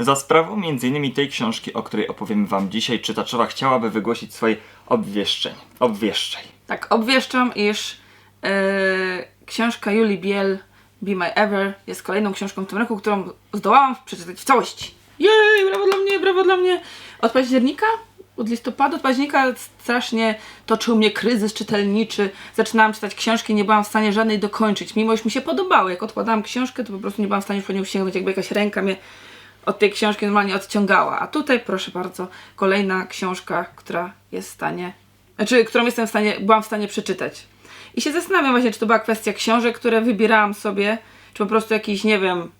Za sprawą m.in. tej książki, o której opowiem wam dzisiaj, czytaczowa chciałaby wygłosić swoje obwieszczeń. Obwieszczeń. Tak, obwieszczam, iż e, książka Julii Biel, Be My Ever, jest kolejną książką w tym roku, którą zdołałam przeczytać w całości. Jej, brawo dla mnie, brawo dla mnie. Od października, od listopada, od października strasznie toczył mnie kryzys czytelniczy. Zaczynałam czytać książki, nie byłam w stanie żadnej dokończyć, mimo iż mi się podobały. Jak odkładałam książkę, to po prostu nie byłam w stanie już po nią sięgnąć, jakby jakaś ręka mnie od tej książki normalnie odciągała. A tutaj, proszę bardzo, kolejna książka, która jest w stanie, znaczy, którą jestem w stanie, byłam w stanie przeczytać. I się zastanawiam właśnie, czy to była kwestia książek, które wybierałam sobie, czy po prostu jakiś, nie wiem,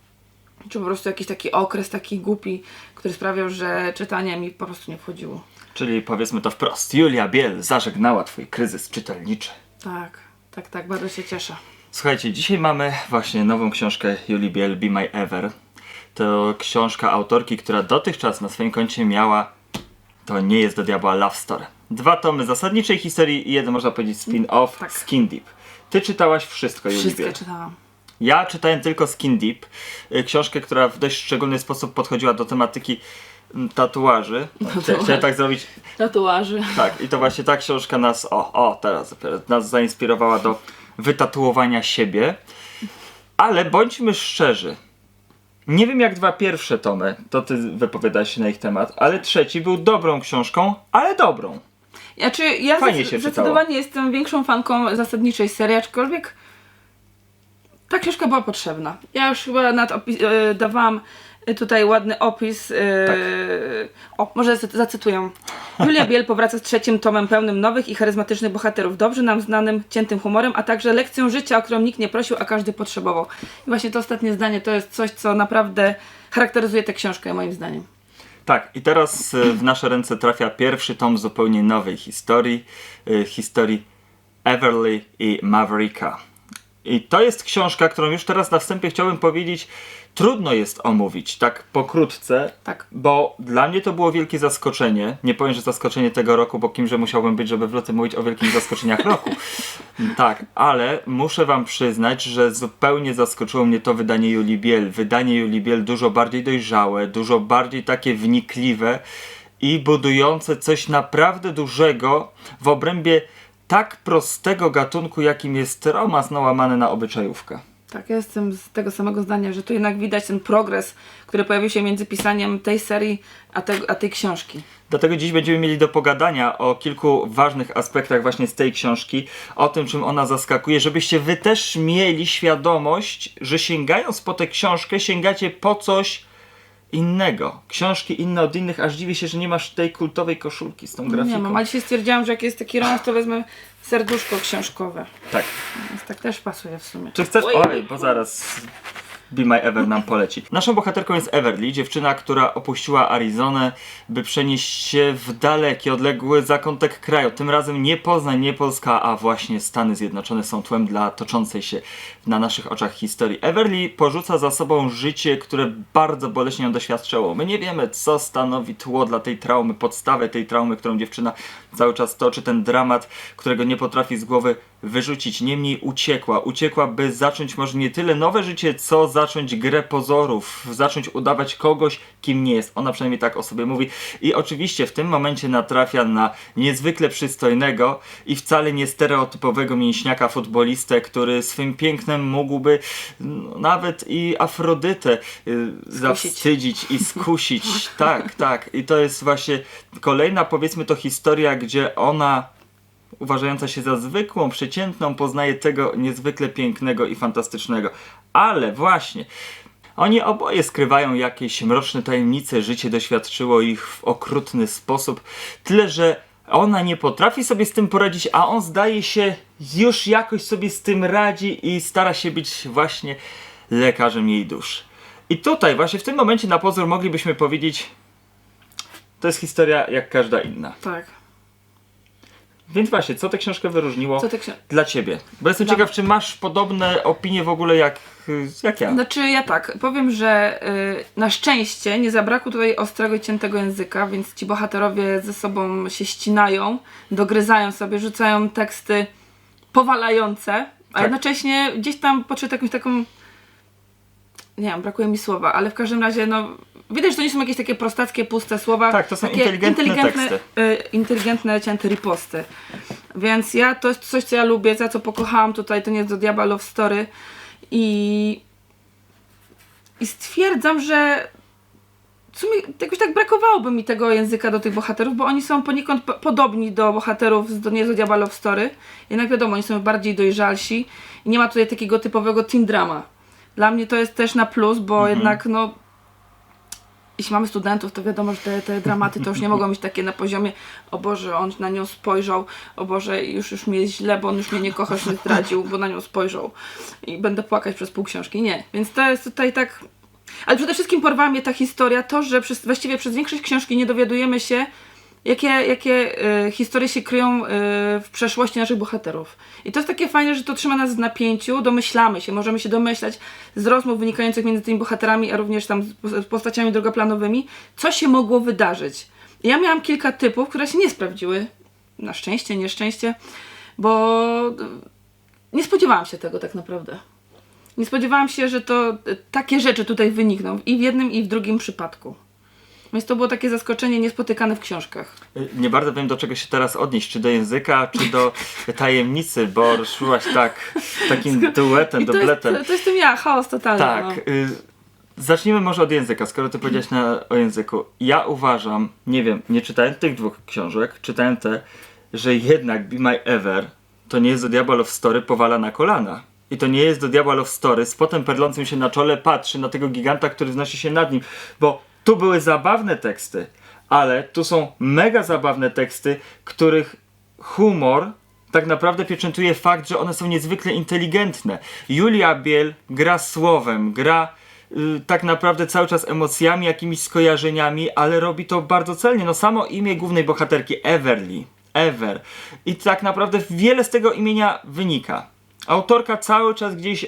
czy po prostu jakiś taki okres taki głupi, który sprawiał, że czytanie mi po prostu nie wchodziło. Czyli powiedzmy to wprost, Julia Biel zażegnała twój kryzys czytelniczy. Tak, tak, tak, bardzo się cieszę. Słuchajcie, dzisiaj mamy właśnie nową książkę Julii Biel, Be My Ever. To książka autorki, która dotychczas na swoim koncie miała To nie jest do diabła Love Story. Dwa tomy zasadniczej historii i jeden, można powiedzieć, spin-off Tak. Skin Deep. Ty czytałaś wszystko, Julii Wszystkie Biel. czytałam. Ja czytałem tylko Skin Deep, y, książkę, która w dość szczególny sposób podchodziła do tematyki mm, tatuaży. Chcia- Chciałem tak zrobić, Tatuaży. tak, i to właśnie ta książka nas, o, o, teraz nas zainspirowała do wytatuowania siebie. Ale bądźmy szczerzy. Nie wiem jak dwa pierwsze tomy, to ty wypowiadasz się na ich temat, ale trzeci był dobrą książką, ale dobrą. Znaczy, ja Fajnie się zdecydowanie jestem większą fanką zasadniczej serii, aczkolwiek ta książka była potrzebna. Ja już chyba nad e, dawałam tutaj ładny opis. e, Tak. O, może zacy- zacytuję. Julia Biel powraca z trzecim tomem pełnym nowych i charyzmatycznych bohaterów, dobrze nam znanym, ciętym humorem, a także lekcją życia, o którą nikt nie prosił, a każdy potrzebował. I właśnie to ostatnie zdanie to jest coś, co naprawdę charakteryzuje tę książkę, moim zdaniem. Tak, i teraz y, w nasze ręce trafia pierwszy tom zupełnie nowej historii. y, Historii Everly i Mavericka. I to jest książka, którą już teraz na wstępie chciałbym powiedzieć, trudno jest omówić, tak pokrótce, Tak. bo dla mnie to było wielkie zaskoczenie. Nie powiem, że zaskoczenie tego roku, bo kimże musiałbym być, żeby w lutym mówić o wielkich zaskoczeniach roku. Tak, ale muszę wam przyznać, że zupełnie zaskoczyło mnie to wydanie Julii Biel. Wydanie Julii Biel dużo bardziej dojrzałe, dużo bardziej takie wnikliwe i budujące coś naprawdę dużego w obrębie tak prostego gatunku, jakim jest romans nałamany na obyczajówkę. Tak, ja jestem z tego samego zdania, że tu jednak widać ten progres, który pojawił się między pisaniem tej serii a, te, a tej książki. Dlatego dziś będziemy mieli do pogadania o kilku ważnych aspektach właśnie z tej książki, o tym czym ona zaskakuje, żebyście wy też mieli świadomość, że sięgając po tę książkę, sięgacie po coś innego. Książki inne od innych, aż dziwię się, że nie masz tej kultowej koszulki z tą grafiką. Nie mam, ale dzisiaj stwierdziłam, że jak jest taki romans, to wezmę serduszko książkowe. Tak. Więc tak też pasuje w sumie. Czy chcesz? Oj. Oj, bo zaraz Be My Ever nam poleci. Naszą bohaterką jest Everly, dziewczyna, która opuściła Arizonę, by przenieść się w daleki, odległy zakątek kraju. Tym razem nie Poznań, nie Polska, a właśnie Stany Zjednoczone są tłem dla toczącej się na naszych oczach historii. Everly porzuca za sobą życie, które bardzo boleśnie ją doświadczyło. My nie wiemy, co stanowi tło dla tej traumy, podstawę tej traumy, którą dziewczyna cały czas toczy, ten dramat, którego nie potrafi z głowy wyrzucić. Niemniej uciekła. Uciekła, by zacząć może nie tyle nowe życie, co zacząć grę pozorów, zacząć udawać kogoś, kim nie jest. Ona przynajmniej tak o sobie mówi. I oczywiście w tym momencie natrafia na niezwykle przystojnego i wcale nie stereotypowego mięśniaka futbolistę, który swym pięknem mógłby no, nawet i Afrodytę y, zawstydzić i skusić. tak, tak. I to jest właśnie kolejna, powiedzmy to historia, gdzie ona uważająca się za zwykłą, przeciętną, poznaje tego niezwykle pięknego i fantastycznego. Ale właśnie, oni oboje skrywają jakieś mroczne tajemnice, życie doświadczyło ich w okrutny sposób, tyle że ona nie potrafi sobie z tym poradzić, a on zdaje się już jakoś sobie z tym radzi i stara się być właśnie lekarzem jej duszy. I tutaj, właśnie w tym momencie na pozór moglibyśmy powiedzieć, to jest historia jak każda inna. Tak. Więc właśnie, co tę książkę wyróżniło książ- dla ciebie? Bo jestem Dla- ciekaw, czy masz podobne opinie w ogóle jak, jak ja. Znaczy ja tak, powiem, że y, na szczęście nie zabrakło tutaj ostrego i ciętego języka, więc ci bohaterowie ze sobą się ścinają, dogryzają sobie, rzucają teksty powalające, a Tak. jednocześnie gdzieś tam poczuć jakąś taką nie wiem, brakuje mi słowa, ale w każdym razie no widać, że to nie są jakieś takie prostackie, puste słowa. Tak, to są takie inteligentne inteligentne, teksty. y, inteligentne, cięte riposty. Więc ja, to jest coś, co ja lubię, za co pokochałam tutaj, to nie jest do Diabła Love Story. I, I stwierdzam, że w sumie jakoś tak brakowałoby mi tego języka do tych bohaterów, bo oni są poniekąd po- podobni do bohaterów z do nie z Diabła Love Story. Jednak wiadomo, oni są bardziej dojrzalsi i nie ma tutaj takiego typowego teen drama. Dla mnie to jest też na plus, bo jednak no jeśli mamy studentów, to wiadomo, że te, te dramaty to już nie mogą być takie na poziomie o Boże, on na nią spojrzał, o Boże, już, już mi jest źle, bo on już mnie nie kocha, już mnie zdradził, bo na nią spojrzał i będę płakać przez pół książki. Nie, więc to jest tutaj tak... Ale przede wszystkim porwała mnie ta historia, to, że przez, właściwie przez większość książki nie dowiadujemy się, jakie, jakie e, historie się kryją e, w przeszłości naszych bohaterów. I to jest takie fajne, że to trzyma nas w napięciu, domyślamy się, możemy się domyślać z rozmów wynikających między tymi bohaterami, a również tam z postaciami drugoplanowymi, co się mogło wydarzyć. Ja miałam kilka typów, które się nie sprawdziły. Na szczęście, nieszczęście, bo e, nie spodziewałam się tego tak naprawdę. Nie spodziewałam się, że to e, takie rzeczy tutaj wynikną i w jednym i w drugim przypadku. Więc to było takie zaskoczenie niespotykane w książkach. Nie bardzo wiem do czego się teraz odnieść, czy do języka, czy do tajemnicy, bo szłaś tak takim duetem, I to jest, to jestem ja, chaos totalny. Tak. No. Y, zacznijmy może od języka, skoro ty powiedziałeś na, o języku. Ja uważam, nie wiem, nie czytałem tych dwóch książek, czytałem te, że jednak Be My Ever to nie jest do Diabła Love Story powala na kolana. I to nie jest do Diabła Love Story z potem perlącym się na czole patrzy na tego giganta, który wznosi się nad nim. Bo tu były zabawne teksty, ale tu są mega zabawne teksty, których humor tak naprawdę pieczętuje fakt, że one są niezwykle inteligentne. Julia Biel gra słowem, gra y, tak naprawdę cały czas emocjami, jakimiś skojarzeniami, ale robi to bardzo celnie. No samo imię głównej bohaterki, Everly. Ever. I tak naprawdę wiele z tego imienia wynika. Autorka cały czas gdzieś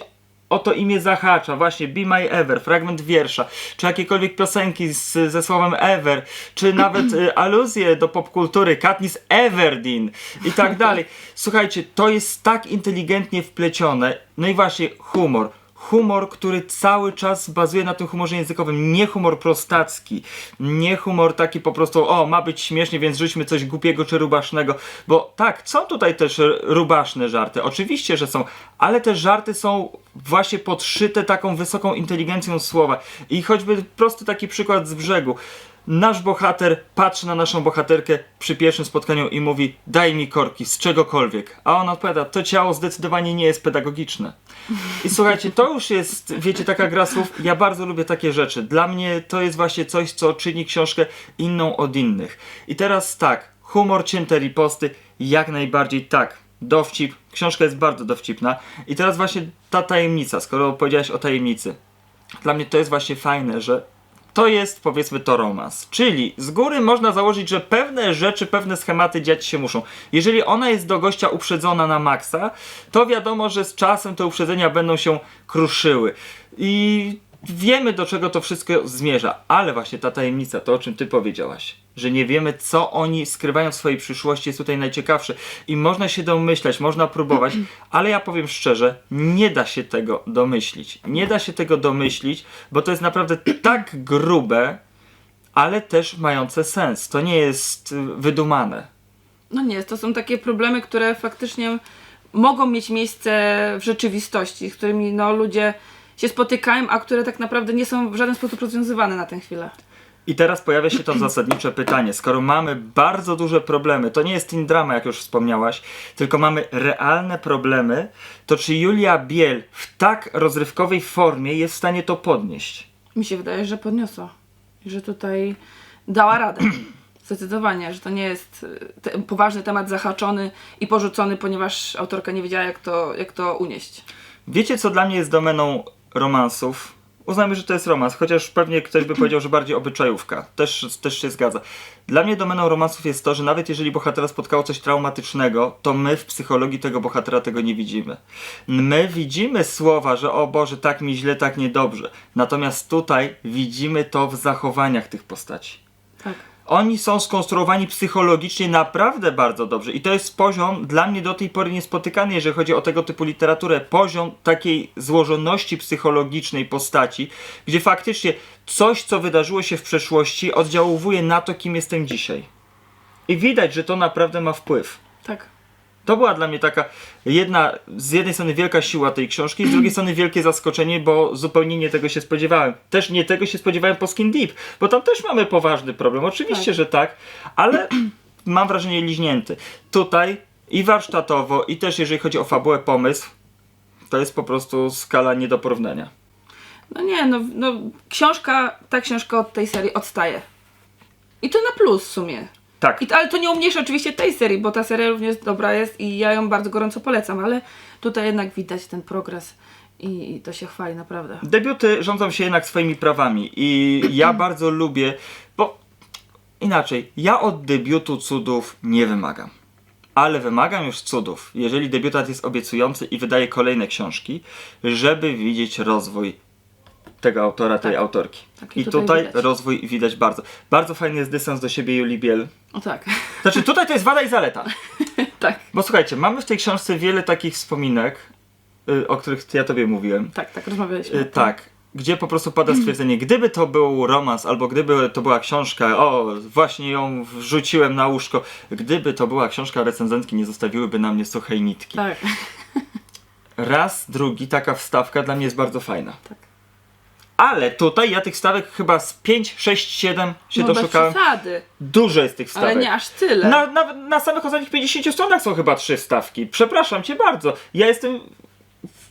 o to imię zahacza, właśnie Be My Ever, fragment wiersza, czy jakiekolwiek piosenki z, ze słowem Ever, czy nawet y, aluzje do popkultury, Katniss Everdeen i tak dalej. Słuchajcie, to jest tak inteligentnie wplecione, no i właśnie humor. Humor, który cały czas bazuje na tym humorze językowym, nie humor prostacki, nie humor taki po prostu, o, ma być śmiesznie, więc rzućmy coś głupiego czy rubasznego, bo tak, są tutaj też rubaszne żarty, oczywiście, że są, ale te żarty są właśnie podszyte taką wysoką inteligencją słowa. I choćby prosty taki przykład z brzegu. Nasz bohater patrzy na naszą bohaterkę przy pierwszym spotkaniu i mówi: Daj mi korki z czegokolwiek. A ona odpowiada: To ciało zdecydowanie nie jest pedagogiczne. I słuchajcie, to już jest, wiecie, taka gra słów. Ja bardzo lubię takie rzeczy. Dla mnie to jest właśnie coś, co czyni książkę inną od innych. I teraz tak, humor, cięte riposty, jak najbardziej tak. Dowcip, książka jest bardzo dowcipna. I teraz właśnie ta tajemnica, skoro powiedziałeś o tajemnicy. Dla mnie to jest właśnie fajne, że to jest powiedzmy to romans. Czyli z góry można założyć, że pewne rzeczy, pewne schematy dziać się muszą. Jeżeli ona jest do gościa uprzedzona na maksa, to wiadomo, że z czasem te uprzedzenia będą się kruszyły. I wiemy do czego to wszystko zmierza. Ale właśnie ta tajemnica, to o czym ty powiedziałaś, że nie wiemy co oni skrywają w swojej przyszłości jest tutaj najciekawsze. I można się domyślać, można próbować, ale ja powiem szczerze, nie da się tego domyślić. Nie da się tego domyślić, bo to jest naprawdę tak grube, ale też mające sens. To nie jest y, wydumane. No nie, to są takie problemy, które faktycznie mogą mieć miejsce w rzeczywistości, z którymi no, ludzie się spotykają, a które tak naprawdę nie są w żaden sposób rozwiązywane na tę chwilę. I teraz pojawia się to zasadnicze pytanie. Skoro mamy bardzo duże problemy, to nie jest teen drama, jak już wspomniałaś, tylko mamy realne problemy, to czy Julia Biel w tak rozrywkowej formie jest w stanie to podnieść? Mi się wydaje, że podniosła. Że tutaj dała radę. Zdecydowanie, że to nie jest y, te, poważny temat zahaczony i porzucony, ponieważ autorka nie wiedziała, jak to, jak to unieść. Wiecie, co dla mnie jest domeną romansów? Uznajmy, że to jest romans, chociaż pewnie ktoś by powiedział, że bardziej obyczajówka. Też, też się zgadza. Dla mnie domeną romansów jest to, że nawet jeżeli bohatera spotkało coś traumatycznego, to my w psychologii tego bohatera tego nie widzimy. My widzimy słowa, że o Boże, tak mi źle, tak niedobrze. Natomiast tutaj widzimy to w zachowaniach tych postaci. Tak. Oni są skonstruowani psychologicznie naprawdę bardzo dobrze i to jest poziom dla mnie do tej pory niespotykany, jeżeli chodzi o tego typu literaturę. Poziom takiej złożoności psychologicznej postaci, gdzie faktycznie coś, co wydarzyło się w przeszłości, oddziałuje na to, kim jestem dzisiaj. I widać, że to naprawdę ma wpływ. Tak. To była dla mnie taka jedna, z jednej strony wielka siła tej książki, z drugiej strony wielkie zaskoczenie, bo zupełnie nie tego się spodziewałem. Też nie tego się spodziewałem po Skin Deep, bo tam też mamy poważny problem. Oczywiście, Tak. że tak, ale mam wrażenie liźnięty. Tutaj i warsztatowo, i też jeżeli chodzi o fabułę, pomysł, to jest po prostu skala nie do porównania. No nie, no, no książka, ta książka od tej serii odstaje. I to na plus w sumie. Tak, I, ale to nie umniejsza oczywiście tej serii, bo ta seria również dobra jest i ja ją bardzo gorąco polecam, ale tutaj jednak widać ten progres i, i to się chwali naprawdę. Debiuty rządzą się jednak swoimi prawami i ja bardzo lubię, bo inaczej, ja od debiutu cudów nie wymagam. Ale wymagam już cudów, jeżeli debiutant jest obiecujący i wydaje kolejne książki, żeby widzieć rozwój tego autora, tej Tak. autorki. Tak, i I tutaj tutaj, widać. rozwój widać bardzo. Bardzo fajny jest dystans do siebie Julii Biel. O tak, Znaczy tutaj to jest wada i zaleta. tak, Bo słuchajcie, mamy w tej książce wiele takich wspominek, y, o których ja tobie mówiłem. tak, tak, rozmawialiśmy. Y, tak. Gdzie po prostu pada stwierdzenie, gdyby to był romans, albo gdyby to była książka, o, właśnie ją wrzuciłem na łóżko, gdyby to była książka, recenzentki nie zostawiłyby na mnie suchej nitki. Tak, Raz, drugi, taka wstawka dla mnie jest bardzo fajna. tak. Ale tutaj ja tych stawek chyba z 5, 6, 7 się no bez doszukałem. przesady, Dużo jest tych stawek. ale nie aż tyle. Na, na, na samych ostatnich 50 stronach są chyba trzy stawki. Przepraszam cię bardzo. Ja jestem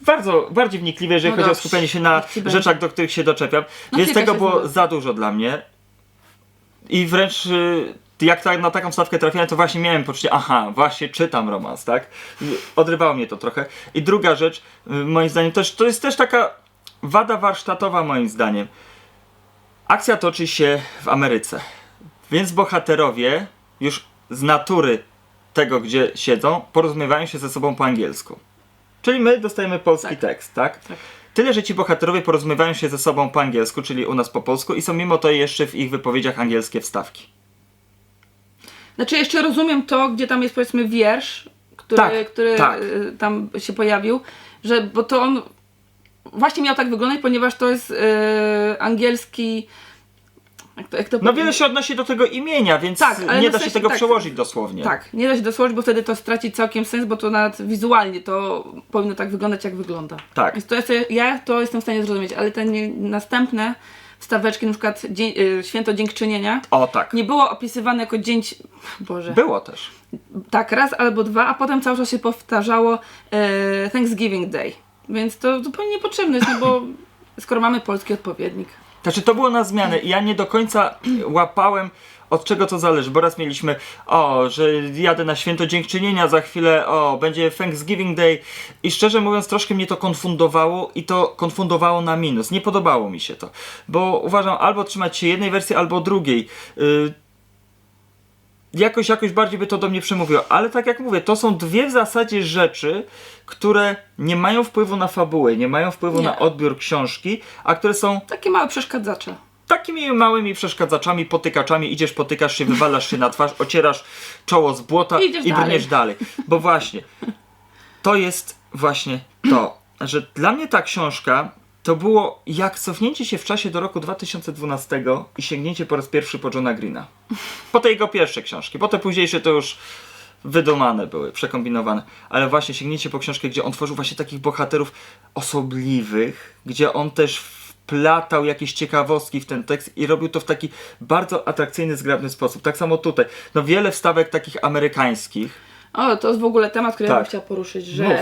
bardzo, bardziej wnikliwy, jeżeli No chodzi o dobrze, skupienie się na rzeczach, do których się doczepiam. No Więc tego było za dużo dla mnie. I wręcz y, jak ta, na taką stawkę trafiałem, to właśnie miałem poczucie, aha, właśnie czytam romans, tak? Odrywało mnie to trochę. I druga rzecz, y, moim zdaniem, też, to jest też taka wada warsztatowa, moim zdaniem. Akcja toczy się w Ameryce. Więc bohaterowie już z natury tego, gdzie siedzą, porozumiewają się ze sobą po angielsku. Czyli my dostajemy polski Tak. tekst, tak? Tak. Tyle, że ci bohaterowie porozumiewają się ze sobą po angielsku, czyli u nas po polsku i są mimo to jeszcze w ich wypowiedziach angielskie wstawki. Znaczy jeszcze rozumiem to, gdzie tam jest powiedzmy wiersz, który, Tak, który tak. y, tam się pojawił, że bo to on właśnie miał tak wyglądać, ponieważ to jest y, angielski jak to, jak to No wiele się odnosi do tego imienia, więc Tak, nie no da się sensie tego tak. przełożyć dosłownie. Tak, nie da się dosłożyć, bo wtedy to straci całkiem sens, bo to nawet wizualnie to powinno tak wyglądać, jak wygląda. Tak. Więc to jest, ja to jestem w stanie zrozumieć, ale te nie, następne wstaweczki, na przykład dzień, y, Święto Dziękczynienia, O tak. nie było opisywane jako dzień... Boże. Było też. Tak, raz albo dwa, a potem cały czas się powtarzało e, Thanksgiving Day. Więc to zupełnie niepotrzebne jest, no bo skoro mamy polski odpowiednik. Znaczy to było na zmianę i ja nie do końca łapałem od czego to zależy, bo raz mieliśmy o, że jadę na święto dziękczynienia, za chwilę o, będzie Thanksgiving Day i szczerze mówiąc troszkę mnie to konfundowało i to konfundowało na minus. Nie podobało mi się to, bo uważam albo trzymać się jednej wersji, albo drugiej. Y, jakoś, jakoś bardziej by to do mnie przemówiło. Ale tak jak mówię, to są dwie w zasadzie rzeczy, które nie mają wpływu na fabułę, nie mają wpływu Nie. na odbiór książki, a które są Takie małe przeszkadzacze. takimi małymi przeszkadzaczami, potykaczami, idziesz, potykasz się, wywalasz się na twarz, ocierasz czoło z błota I i, brniesz dalej. Bo właśnie, to jest właśnie to, że dla mnie ta książka to było jak cofnięcie się w czasie do roku 2012 i sięgnięcie po raz pierwszy po Johna Greena. Po te jego pierwsze książki, po te późniejsze to już wydumane były, przekombinowane, ale właśnie sięgnięcie po książkę, gdzie on tworzył właśnie takich bohaterów osobliwych, gdzie on też wplatał jakieś ciekawostki w ten tekst i robił to w taki bardzo atrakcyjny, zgrabny sposób. Tak samo tutaj. No wiele wstawek takich amerykańskich. O, to jest w ogóle temat, który ja bym Tak. chciała poruszyć, że Mów.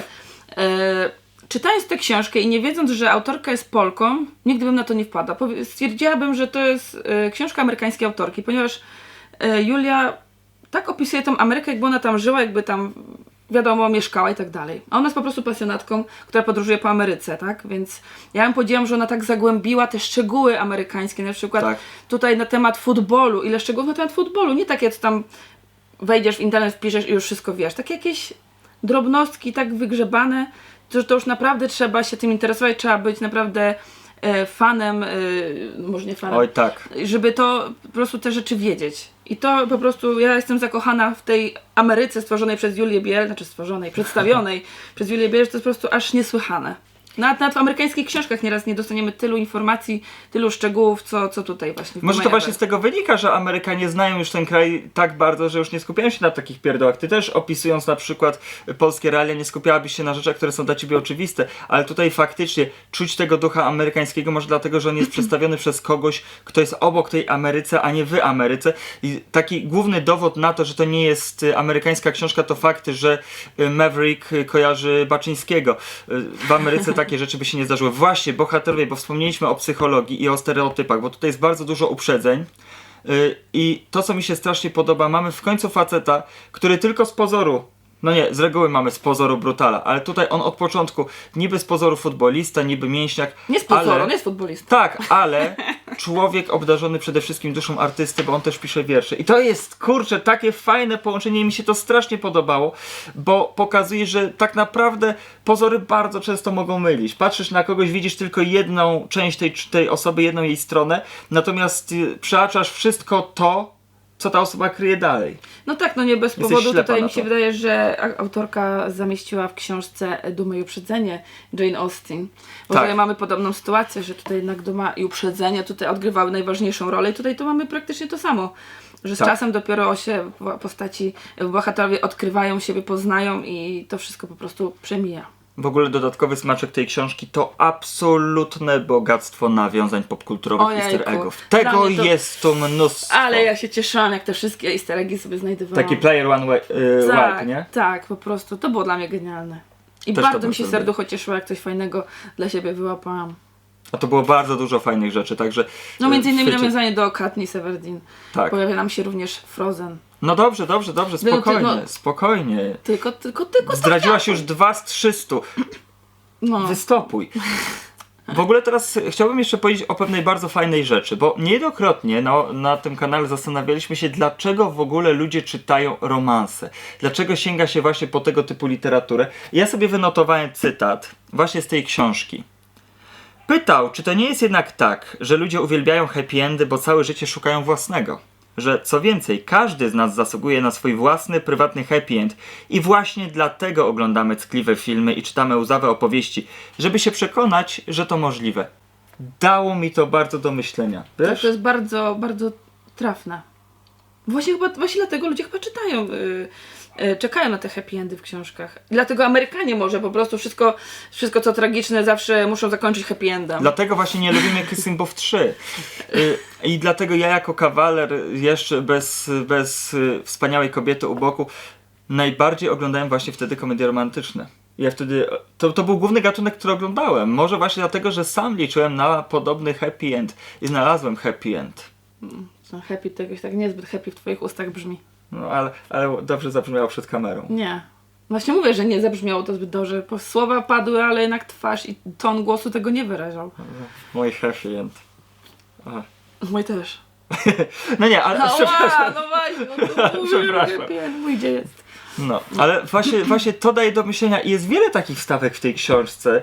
e, czytając tę książkę i nie wiedząc, że autorka jest Polką, nigdy bym na to nie wpadła. Stwierdziłabym, że to jest e, książka amerykańskiej autorki, ponieważ e, Julia tak opisuje tą Amerykę, jakby ona tam żyła, jakby tam wiadomo, mieszkała i tak dalej. A ona jest po prostu pasjonatką, która podróżuje po Ameryce, tak? Więc ja bym powiedziałam, że ona tak zagłębiła te szczegóły amerykańskie, na przykład Tak. tutaj na temat futbolu, ile szczegółów na temat futbolu, nie takie, co tam wejdziesz w internet, wpiszesz i już wszystko wiesz. Takie jakieś drobnostki tak wygrzebane, że to już naprawdę trzeba się tym interesować, trzeba być naprawdę e, fanem, e, może nie fanem, Oj tak. żeby to po prostu te rzeczy wiedzieć. I to po prostu, ja jestem zakochana w tej Ameryce stworzonej przez Julię Biel, znaczy stworzonej, przedstawionej przez Julię Biel, że to jest po prostu aż niesłychane. Nawet, nawet w amerykańskich książkach nieraz nie dostaniemy tylu informacji, tylu szczegółów, co, co tutaj właśnie w Może to właśnie z tego wynika, że Amerykanie znają już ten kraj tak bardzo, że już nie skupiają się na takich pierdołach. Ty też opisując na przykład polskie realia nie skupiałabyś się na rzeczach, które są dla ciebie oczywiste, ale tutaj faktycznie czuć tego ducha amerykańskiego może dlatego, że on jest przedstawiony przez kogoś, kto jest obok tej Ameryce, a nie w Ameryce. I taki główny dowód na to, że to nie jest y, amerykańska książka, to fakt, że y, Maverick kojarzy Baczyńskiego. Y, W Ameryce takie rzeczy by się nie zdarzyły. Właśnie, bohaterowie, bo wspomnieliśmy o psychologii i o stereotypach, bo tutaj jest bardzo dużo uprzedzeń. Y, I to, co mi się strasznie podoba, mamy w końcu faceta, który tylko z pozoru, no nie, z reguły mamy z pozoru brutala, ale tutaj on od początku niby z pozoru futbolista, niby mięśniak. Nie z pozoru, ale... nie jest futbolistą. Tak, ale człowiek obdarzony przede wszystkim duszą artysty, bo on też pisze wiersze. I to jest, kurczę, takie fajne połączenie, mi się to strasznie podobało, bo pokazuje, że tak naprawdę pozory bardzo często mogą mylić. Patrzysz na kogoś, widzisz tylko jedną część tej, tej osoby, jedną jej stronę, natomiast y, przeaczasz wszystko to, co ta osoba kryje dalej. No tak, no nie bez Jesteś powodu tutaj mi się wydaje, że autorka zamieściła w książce Duma i Uprzedzenie Jane Austen. Bo Tak. tutaj mamy podobną sytuację, że tutaj jednak Duma i Uprzedzenie tutaj odgrywały najważniejszą rolę i tutaj to mamy praktycznie to samo. Że z Tak. czasem dopiero się po- postaci, bohaterowie odkrywają siebie, poznają i to wszystko po prostu przemija. W ogóle dodatkowy smaczek tej książki to absolutne bogactwo nawiązań popkulturowych Ojejku. easter eggów. Tego to- jest tu mnóstwo. Ale ja się cieszyłam, jak te wszystkie easter eggi sobie znajdowałam. Taki player one way, y, tak, wipe, nie? tak, po prostu. To było dla mnie genialne. I Też to bardzo mi się serducho cieszyło, jak coś fajnego dla siebie wyłapałam. A to było bardzo dużo fajnych rzeczy, także... No y, między innymi chwycie- nawiązanie do Katniss Everdeen. Tak. Pojawia nam się również Frozen. No dobrze, dobrze, dobrze, No, spokojnie, no- spokojnie. Tylko, tylko, tylko Zdradziłaś już dwa z 300. No. Wystopuj. W ogóle teraz chciałbym jeszcze powiedzieć o pewnej bardzo fajnej rzeczy, bo niejednokrotnie na, na tym kanale zastanawialiśmy się, dlaczego w ogóle ludzie czytają romanse. Dlaczego sięga się właśnie po tego typu literaturę. Ja sobie wynotowałem cytat właśnie z tej książki. Pytał, czy to nie jest jednak tak, że ludzie uwielbiają happy endy, bo całe życie szukają własnego. Że co więcej, każdy z nas zasługuje na swój własny, prywatny happy end i właśnie dlatego oglądamy ckliwe filmy i czytamy łzawe opowieści, żeby się przekonać, że to możliwe. Dało mi to bardzo do myślenia. Wiesz? to jest bardzo, bardzo trafne. Właśnie chyba, właśnie dlatego ludzie chyba czytają, y, y, czekają na te happy endy w książkach. Dlatego Amerykanie może po prostu wszystko, wszystko co tragiczne zawsze muszą zakończyć happy endem. Dlatego właśnie nie lubimy Kissing Booth 3. Y, I dlatego ja jako kawaler, jeszcze bez, bez y, wspaniałej kobiety u boku, najbardziej oglądałem właśnie wtedy komedie romantyczne. Ja wtedy, to, to był główny gatunek, który oglądałem. Może właśnie dlatego, że sam liczyłem na podobny happy end i znalazłem happy end. No, happy to jakoś tak niezbyt happy w twoich ustach brzmi. No ale, ale dobrze zabrzmiało przed kamerą. Nie. Właśnie mówię, że nie zabrzmiało to zbyt dobrze. Słowa padły, ale jednak twarz i ton głosu tego nie wyrażał. Mój happy end. Mój też. No nie, ale przepraszam. Ała, no właśnie, no to Przepraszam. mój gdzie jest. No, ale właśnie, właśnie to daje do myślenia i jest wiele takich wstawek w tej książce,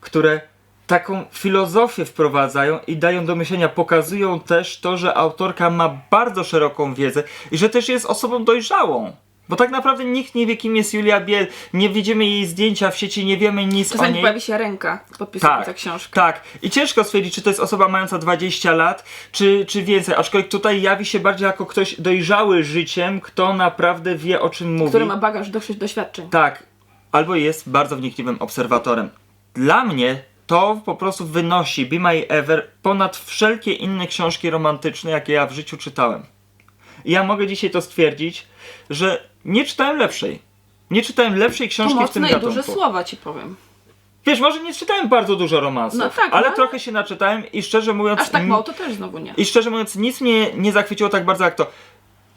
które taką filozofię wprowadzają i dają do myślenia, pokazują też to, że autorka ma bardzo szeroką wiedzę i że też jest osobą dojrzałą. Bo tak naprawdę nikt nie wie, kim jest Julia Biel, nie widzimy jej zdjęcia w sieci, nie wiemy nic o Czasami niej. pojawi się ręka podpisująca Tak, książkę. tak. I ciężko stwierdzić, czy to jest osoba mająca 20 lat, czy, czy więcej. Aczkolwiek tutaj jawi się bardziej jako ktoś dojrzały życiem, kto naprawdę wie, o czym mówi. Który ma bagaż doświadczeń. Tak, albo jest bardzo wnikliwym obserwatorem. Dla mnie to po prostu wynosi Be My Ever ponad wszelkie inne książki romantyczne, jakie ja w życiu czytałem. I ja mogę dzisiaj to stwierdzić, że nie czytałem lepszej. Nie czytałem lepszej książki w tym Mocne i gatunku. duże słowa ci powiem. Wiesz, może nie czytałem bardzo dużo romansów, No tak, ale no ale- trochę się naczytałem i szczerze mówiąc... Aż tak mało to też znowu nie. I szczerze mówiąc, nic mnie nie zachwyciło tak bardzo jak to.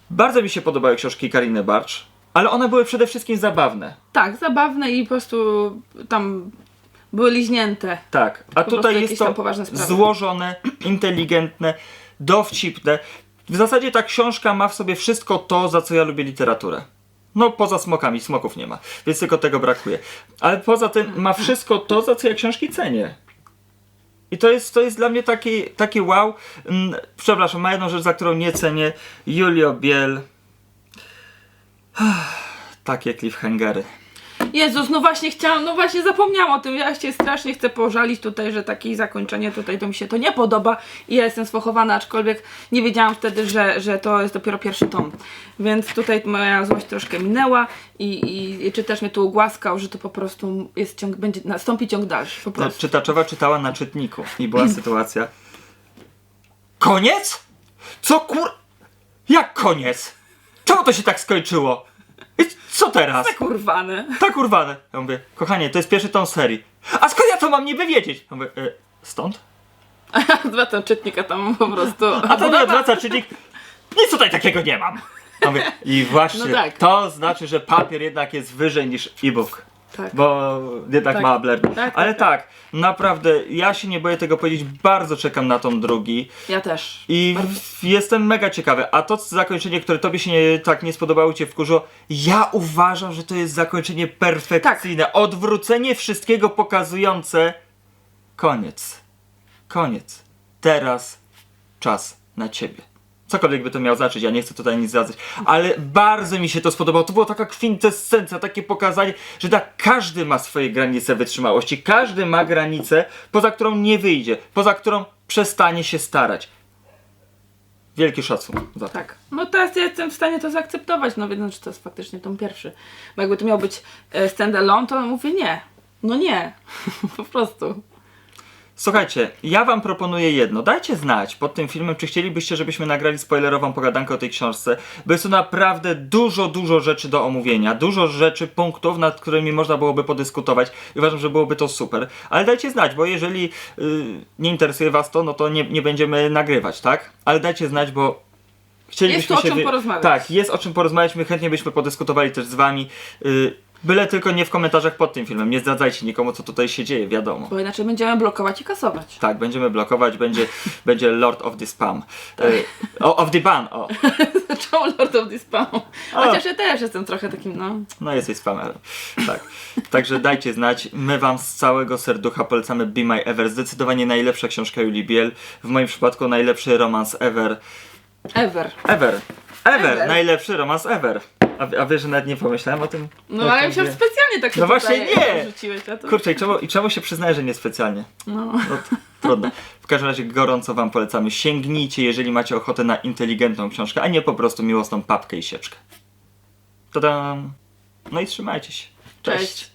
Bardzo mi się podobały książki Kariny Barcz, ale one były przede wszystkim zabawne. Tak, zabawne i po prostu tam były liźnięte. Tak, a tutaj jest to złożone, inteligentne, dowcipne. W zasadzie ta książka ma w sobie wszystko to, za co ja lubię literaturę. No, poza smokami, smoków nie ma, więc tylko tego brakuje. Ale poza tym ma wszystko to, za co ja książki cenię. I to jest, to jest dla mnie taki, taki wow. Mm, Przepraszam, ma jedną rzecz, za którą nie cenię. Julio Biel. Takie cliffhangery. Jezus, no właśnie chciałam, no właśnie zapomniałam o tym. Ja się strasznie chcę pożalić tutaj, że takie zakończenie tutaj to mi się to nie podoba i ja jestem sfochowana, aczkolwiek nie wiedziałam wtedy, że, że to jest dopiero pierwszy tom. Więc tutaj moja złość troszkę minęła i, i, i czy też mnie tu ugłaskał, że to po prostu jest ciąg, będzie, nastąpi ciąg dalszy, po prostu. Czytaczowa czytała na czytniku i była sytuacja. Koniec? Co kur... Jak koniec? Czemu to się tak skończyło? Co teraz? Zakurwane. Tak urwane. Ja mówię, kochanie, to jest pierwszy tom serii. A skąd ja to mam niby wiedzieć? Ja mówię, e, stąd? Dwa to czytnika tam po prostu. A to nie odwraca czytnik. Nic tutaj takiego nie mam. Ja mówię, I właśnie, No tak. to znaczy, że papier jednak jest wyżej niż e-book. Tak. Bo jednak Tak. ma blur. tak, Ale tak. tak, naprawdę, ja się nie boję tego powiedzieć, bardzo czekam na tom drugi. Ja też. I jestem mega ciekawy. A to zakończenie, które tobie się nie, tak nie spodobało, cię wkurzyło, ja uważam, że to jest zakończenie perfekcyjne. Tak. Odwrócenie wszystkiego pokazujące koniec. Koniec. Teraz czas na ciebie. Cokolwiek by to miało znaczyć, ja nie chcę tutaj nic zdradzać, ale bardzo mi się to spodobało. To była taka kwintessencja, takie pokazanie, że tak każdy ma swoje granice wytrzymałości, każdy ma granicę, poza którą nie wyjdzie, poza którą przestanie się starać. Wielki szacun za to. Tak. No teraz ja jestem w stanie to zaakceptować, no więc że to jest faktycznie tom pierwszy. Bo jakby to miał być e, stand-alone, to mówię nie. No nie. po prostu. Słuchajcie, ja wam proponuję jedno. Dajcie znać pod tym filmem, czy chcielibyście, żebyśmy nagrali spoilerową pogadankę o tej książce, bo jest tu naprawdę dużo, dużo rzeczy do omówienia, dużo rzeczy, punktów, nad którymi można byłoby podyskutować i uważam, że byłoby to super. Ale dajcie znać, bo jeżeli y, nie interesuje was to, no to nie, nie będziemy nagrywać, tak? Ale dajcie znać, bo chcielibyśmy Jest tu o się... czym porozmawiać. Tak, jest o czym porozmawiać, my chętnie byśmy podyskutowali też z wami. Y, byle tylko nie w komentarzach pod tym filmem, nie zdradzajcie nikomu, co tutaj się dzieje, wiadomo. Bo inaczej będziemy blokować i kasować. Tak, będziemy blokować, będzie, będzie Lord of the Spam. E, o, of the Ban, o. Czemu Lord of the Spam? Chociaż ja też jestem trochę takim, no. No jesteś spamerem. Tak. Także dajcie znać. My wam z całego serducha polecamy Be My Ever. Zdecydowanie najlepsza książka Julii Biel. W moim przypadku najlepszy romans ever. Ever. Ever. Ever. Ever. Najlepszy romans ever. A, a wiesz, że nawet nie pomyślałem o tym? No ale mówię? że specjalnie tak No właśnie nie. rzuciłeś, a to... Kurczę, i czemu, i czemu się przyznaję, że niespecjalnie? No. No trudno. W każdym razie gorąco wam polecamy. Sięgnijcie, jeżeli macie ochotę na inteligentną książkę, a nie po prostu miłosną papkę i sieczkę. Tadam! No i trzymajcie się. Cześć.